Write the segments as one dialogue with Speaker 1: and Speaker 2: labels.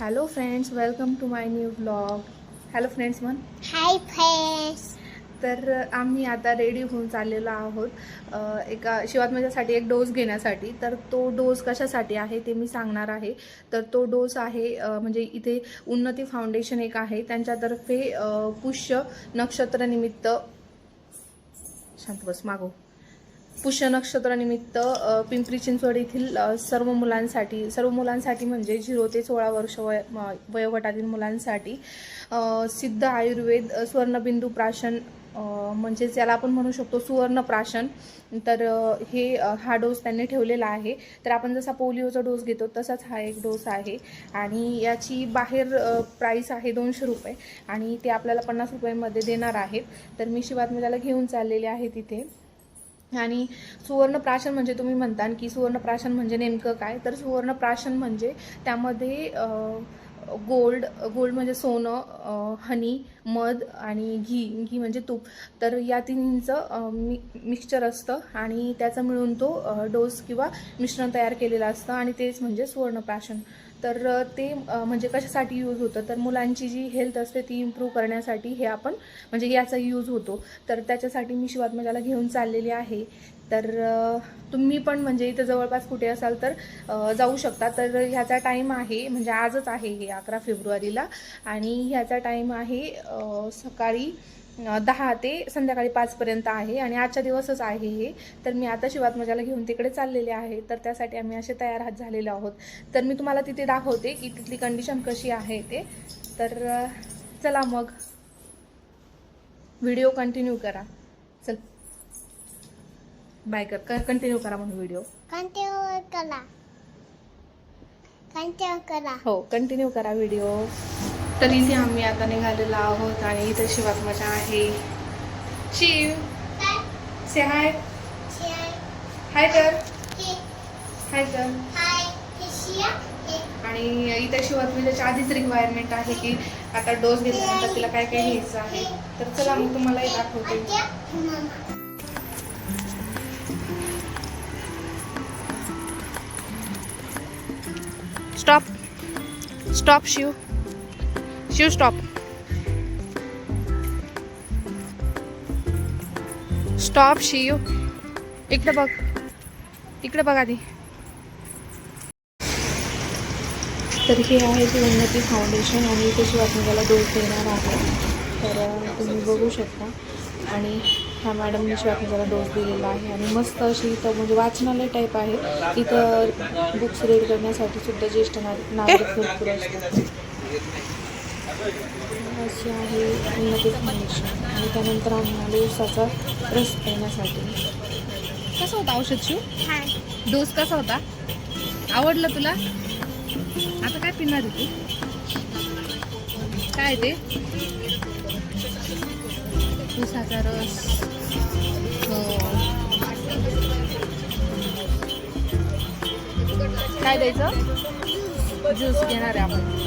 Speaker 1: Hello friends welcome to my new blog hello friends म्हण
Speaker 2: hi friends
Speaker 1: तर आम्ही आता रेडी होऊन चाललेलो आहोत एका शिवात्मजासाठी एक डोस घेण्यासाठी. तर तो डोस कशासाठी आहे ते मी सांगणार आहे. तर तो डोस आहे म्हणजे इथे उन्नती फाउंडेशन एक आहे. त्यांच्यातर्फे पुष्य नक्षत्रनिमित्त शांत बस मागो पुष्य नक्षत्रानिमित्त पिंपरी चिंचवड येथील सर्व मुलांसाठी सर्व मुलांसाठी म्हणजे झिरो ते सोळा वर्ष वय म- वयोगटातील मुलांसाठी सिद्ध आयुर्वेद सुवर्णबिंदू स्वर्णबिंदू प्राशन म्हणजेच याला आपण म्हणू शकतो सुवर्ण प्राशन. तर हे हा डोस त्यांनी ठेवलेला आहे. तर आपण जसा पोलिओचा डोस घेतो तसाच हा एक डोस आहे. आणि याची बाहेर प्राईस आहे दोनशे रुपये. आणि ते आपल्याला पन्नास रुपयामध्ये देणार आहेत. तर मी शिवात्मजाला घेऊन चाललेले आहे तिथे. आणि सुवर्णप्राशन म्हणजे तुम्ही म्हणता की सुवर्णप्राशन म्हणजे नेमकं काय? तर सुवर्णप्राशन म्हणजे त्यामध्ये गोल्ड गोल्ड म्हणजे सोनं हनी मध आणि घी घी म्हणजे तूप. तर या तिन्हींचं मि मिक्सचर असतं आणि त्याचं मिळून तो डोस किंवा मिश्रण तयार केलेलं असतं आणि तेच म्हणजे सुवर्णप्राशन. तर ते म्हणजे कशासाठी यूज होतं? तर मुलांची जी हेल्थ असते ती इम्प्रूव्ह करण्यासाठी हे आपण म्हणजे याचा यूज होतो. तर त्याच्यासाठी मी शिवात्मजाला घेऊन चाललेली आहे. तर तुम्ही पण म्हणजे इथं जवळपास कुठे असाल तर जाऊ शकता. तर ह्याचा टाईम आहे म्हणजे आजच आहे हे अकरा फेब्रुवारीला. आणि ह्याचा टाईम आहे सकाळी दहा ते संध्याकाळी पाचपर्यंत आहे आणि आजच्या दिवसच आहे हे. तर मी आता शिवात्मजाला घेऊन तिकडे चाललेले आहे. तर त्यासाठी आम्ही असे तयार हात झालेलो आहोत. तर मी तुम्हाला तिथे दाखवते की तिथली कंडिशन कशी आहे ते. तर चला मग. व्हिडिओ कंटिन्यू करा. चल. बाय कर. कंटिन्यू करा म्हणून व्हिडिओ
Speaker 2: कंटिन्यू करा. कंटिन्यू करा.
Speaker 1: हो कंटिन्यू करा व्हिडिओ तर इथे आम्ही आता निघालेलो आहोत आणि इथे शिवात्मजा आहे. शिव. से हाय हाय कर हाय कर आणि इथे शिवात्मजाच्या आधीच रिक्वायरमेंट आहे की आता डोस घेतल्यानंतर तिला काय काय घ्यायचं आहे. तर चला मी तुम्हालाही दाखवते. Stop stop Shiv. Shiv stop stop Shiv इकडे बघ. इकडे बघ आधी. तर हे आहे ते उन्नती फाउंडेशन आणि इथे शिवात्मजाला डोस देणार आहे. तर तुम्ही बघू शकता. आणि ह्या मॅडमने शिवात्मजाला डोस दिलेला आहे. आणि मस्त अशी इथं म्हणजे वाचनालय टाईप आहे. इथं बुक्स रीड करण्यासाठी सुद्धा ज्येष्ठ नागरिक नागरिक भरपूर असतात. अशी आहे उन्नती फाउंडेशन आणि त्यानंतर आम्ही आलो उसाचा रस पिण्यासाठी. कसा होता औषध शिव? डोस कसा होता? आवडलं तुला? आता काय पिणार आहे तू? काय ते? उसाचा रस. हो. काय द्यायचं? ज्यूस घेणार आहे आपण.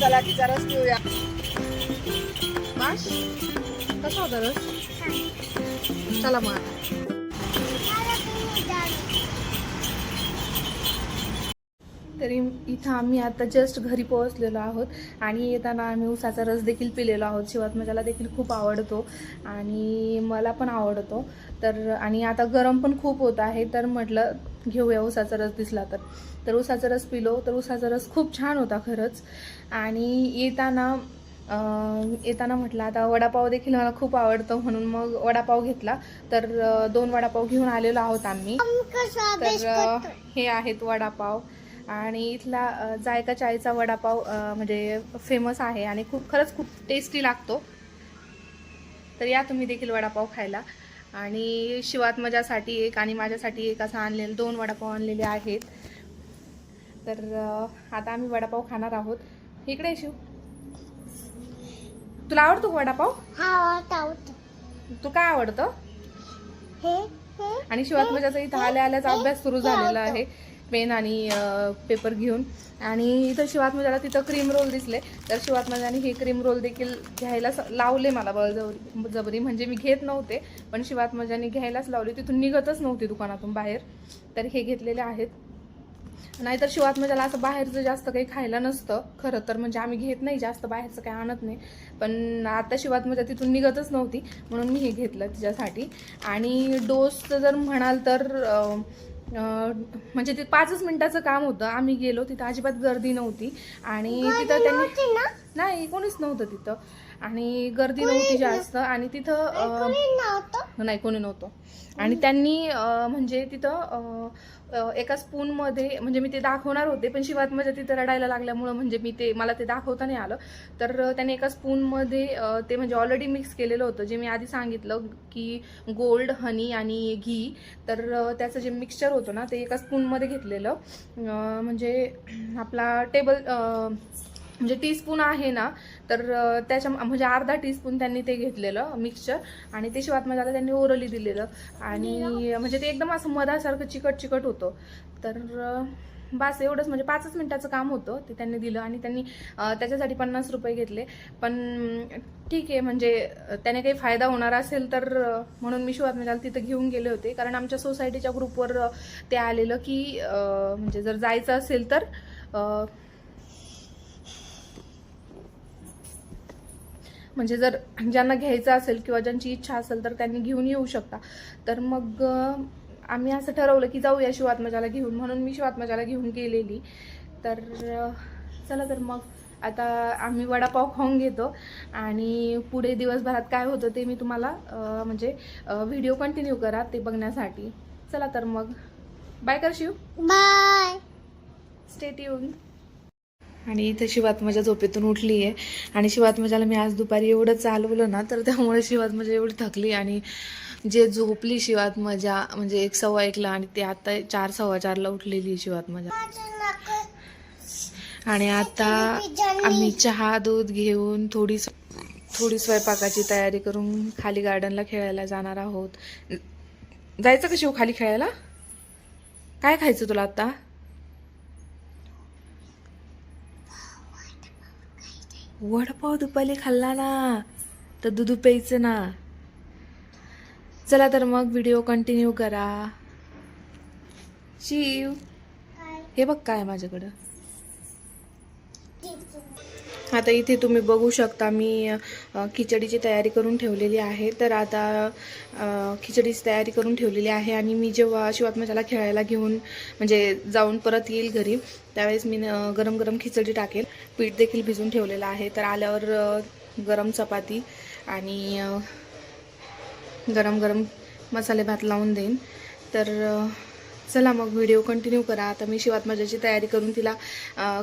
Speaker 1: चला तिचा रस पिऊया. माश? कसा होता रस? चला मग तरी इथं आम्ही आता जस्ट घरी पोहोचलेलो आहोत आणि येताना आम्ही उसाचा रस देखील पिलेलो आहोत. शिवात्मजाला देखील खूप आवडतो आणि मला पण आवडतो. तर आणि आता गरम पण खूप होत आहे तर म्हटलं घेऊया उसाचा रस दिसला तर. तर उसाचा रस पिलो तर उसाचा रस खूप छान होता खरंच. आणि येताना येताना म्हटलं आता वडापाव देखील मला खूप आवडतो म्हणून मग वडापाव घेतला. तर दोन वडापाव घेऊन आलेलो आहोत आम्ही. तर हे आहेत वडापाव. आणि इथला जायका चायचा वडापाव म्हणजे फेमस आहे आणि खूप खरंच खूप टेस्टी लागतो. तर या तुम्ही देखील वडापाव खायला. आणि शिवात्मजासाठी एक आणि माझ्यासाठी एक असं आणलेलं दोन वडापाव आणलेले आहेत. तर आता आम्ही वडापाव खाणार आहोत. इकडे शिव. तुला आवडतो वडापाव?
Speaker 2: हा
Speaker 1: तू काय आवडतं? आणि शिवात्मजाचा इथं आल्या आल्याचा अभ्यास सुरू झालेला आहे. पेन आणि पेपर घेऊन. आणि इथं शिवात्मजाला तिथं क्रीम रोल दिसले. तर शिवात्मजाने हे क्रीम रोल देखील घ्यायला स- लावले मला बळजबरी. जबरी म्हणजे मी घेत नव्हते पण शिवात्मजाने घ्यायलाच लावले. तिथून निघतच नव्हती दुकानातून बाहेर. तर हे घेतलेले आहेत. नाहीतर शिवात्मजाला असं बाहेरचं जास्त काही खायला नसतं. खरं तर म्हणजे आम्ही घेत नाही जास्त बाहेरचं काही आणत नाही. पण आता शिवात्मजा तिथून निघतच नव्हती म्हणून मी हे घेतलं तिच्यासाठी. आणि डोसचं जर म्हणाल तर म्हणजे ते पाचच मिनिटाचं काम होतं. आम्ही गेलो तिथं अजिबात गर्दी नव्हती. आणि तिथं त्यांनी नाही कोणीच नव्हतं तिथं. आणि गर्दी नव्हती जास्त. आणि तिथं नाही कोणी नव्हतं. आणि त्यांनी म्हणजे तिथं एका स्पूनमध्ये म्हणजे मी ते दाखवणार होते पण शिवात माझ्या तिथं रडायला लागल्यामुळं म्हणजे मी ते मला ते दाखवता नाही आलं. तर त्यांनी एका स्पूनमध्ये ते म्हणजे ऑलरेडी मिक्स केलेलं होतं जे मी आधी सांगितलं की गोल्ड हनी आणि घी. तर त्याचं जे मिक्सचर होतं ना ते एका स्पूनमध्ये घेतलेलं. म्हणजे आपला टेबल म्हणजे टीस्पून आहे ना तर त्याच्या म्हणजे अर्धा टीस्पून त्यांनी ते घेतलेलं मिक्सचर आणि ते शिवात माझ्याला त्यांनी ओरली दिलेलं. आणि म्हणजे ते एकदम असं मधासारखं चिकट चिकट होतं. तर बास एवढंच. म्हणजे पाचच मिनिटाचं काम होतं ते त्यांनी दिलं. आणि त्यांनी त्याच्यासाठी पन्नास रुपये घेतले. पण ठीक आहे म्हणजे त्याने काही फायदा होणार असेल तर म्हणून मी शिवात माझ्याला तिथं घेऊन गेले होते. कारण आमच्या सोसायटीच्या ग्रुपवर ते आलेलं की म्हणजे जर जायचं असेल तर म्हणजे जर ज्यांना घ्यायचं असेल किंवा ज्यांची इच्छा असेल तर त्यांनी घेऊन येऊ शकता. तर मग आम्ही असं ठरवलं की जाऊया शिवात्मजाला घेऊन. म्हणून मी शिवात्मजाला घेऊन गेलेली. तर चला तर मग आता आम्ही वडापाव खाऊन घेतो. आणि पुढे दिवसभरात काय होतं ते मी तुम्हाला म्हणजे व्हिडिओ कंटिन्यू करा ते बघण्यासाठी. चला तर मग. बाय कर शिव
Speaker 2: बाय
Speaker 1: स्टेट येऊन आणि इथं शिवात्मजा झोपेतून उठली आहे आणि शिवात्मजाला मी आज दुपारी एवढं चालवलं ना तर त्यामुळे शिवात्मजा एवढी थकली. आणि जे झोपली शिवात्मजा म्हणजे एक सव्वा एकला आणि ते आता चार सव्वा चारला उठलेली आहे शिवात्मजा आणि आता आम्ही चहा दूध घेऊन थोडी थोडी स्वयंपाकाची तयारी करून खाली गार्डनला खेळायला जाणार आहोत. जायचं का शिव खाली खेळायला? काय खायचं तुला आता? वडापाव दुपारी खाल्ला ना तर दूध प्यायचं ना. चला तर मग व्हिडिओ कंटिन्यू करा. शिव हे बघ काय माझ्याकडं. आता इथे तुम्ही बघू शकता मी खिचडीची तयारी करून ठेवलेली आहे. तर आता खिचडीची तयारी करून ठेवलेली आहे आणि मी जेव्हा शिवात्मजाला खेळायला घेऊन म्हणजे जाऊन परत येईल घरी त्यावेळेस मी गरम गरम खिचडी टाकेल. पीठ देखील भिजून ठेवलेलं आहे. तर आल्यावर गरम चपाती आणि गरम गरम मसाले भात लावून देईन. तर चला मग व्हिडिओ कंटिन्यू करा. आता मी शिवात्मजाची तयारी करून तिला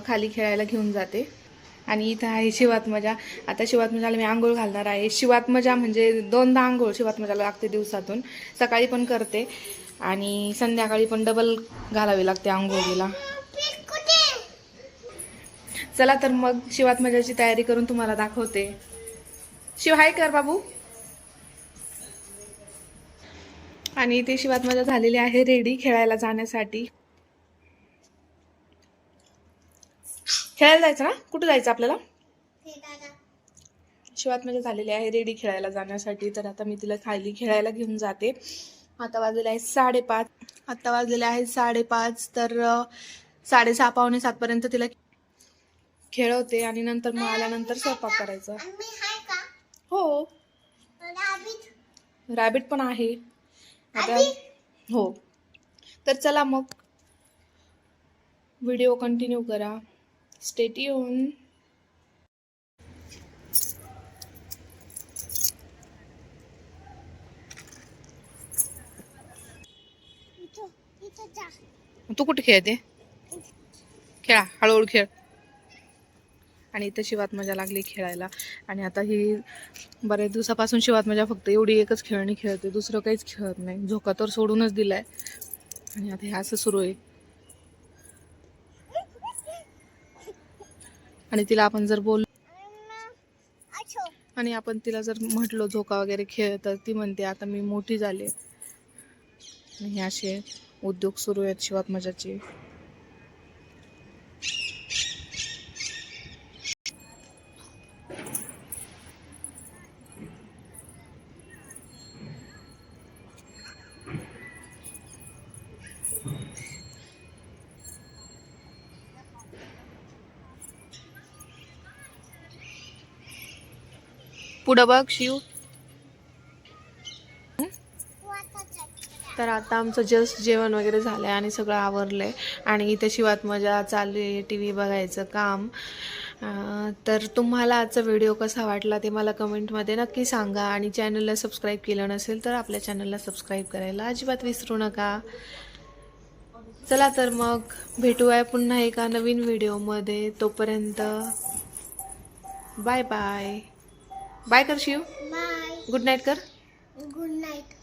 Speaker 1: खाली खेळायला घेऊन जाते. आणि इथं आहे शिवात्मजा. आता शिवात्मजाला मी आंघोळ घालणार आहे. शिवात्मजा म्हणजे दोनदा आंघोळ शिवात्मजाला लागते दिवसातून. सकाळी पण करते आणि संध्याकाळी पण डबल घालावी लागते आंघोळीला. चला तर मग शिवात्मजाची तयारी करून तुम्हाला दाखवते. शिव हाय कर बाबू. आणि इथे शिवात्मजा झालेली आहे रेडी खेळायला जाण्यासाठी. खेळायला जायचं ना? कुठं जायचं आपल्याला? शिवात्मजा झालेली आहे रेडी खेळायला जाण्यासाठी. तर आता मी तिला खाली खेळायला घेऊन जाते. आता वाजलेले आहे साडेपाच. आता वाजलेले आहे साडेपाच. तर साडेसहा पावणे सातपर्यंत तिला खेळवते आणि नंतर मग आल्यानंतर स्वयंपाक करायचा. हो. रॅबिट. पण आहे. आता? हो. तर चला मग. व्हिडिओ कंटिन्यू करा. स्टेट तू कुठे खेळते खेळा हळूहळू खेळ. आणि इथं शिवात मजा लागली खेळायला. आणि आता ही बऱ्याच दिवसापासून शिवात मजा फक्त एवढी एकच खेळणी खेळते दुसरं काहीच खेळत नाही. झोका तर सोडूनच दिलाय. आणि आता हे असं सुरू आहे. आणि तिला आपण जर बोल
Speaker 2: अच्छो.
Speaker 1: आणि आपण तिला जर म्हटलो झोका वगैरे खेळ तर ती म्हणते आता मी मोठी झाले. आणि हे असे उद्योग सुरू आहेत शिवात मजाचे पुढं बघ शिव. तर आता आमचं जस्ट जेवण वगैरे झालं आहे आणि सगळं आवरलं आहे आणि इथे शिवात मजा चालू आहे टी व्ही बघायचं काम. तर तुम्हाला आजचा व्हिडिओ कसा वाटला ते मला कमेंटमध्ये नक्की सांगा. आणि चॅनलला सबस्क्राईब केलं नसेल तर आपल्या चॅनलला सबस्क्राईब करायला अजिबात विसरू नका. चला तर मग भेटूया पुन्हा एका नवीन व्हिडिओमध्ये तोपर्यंत बाय बाय बाय कर शिव
Speaker 2: बाय.
Speaker 1: गुड नाईट कर.
Speaker 2: Good night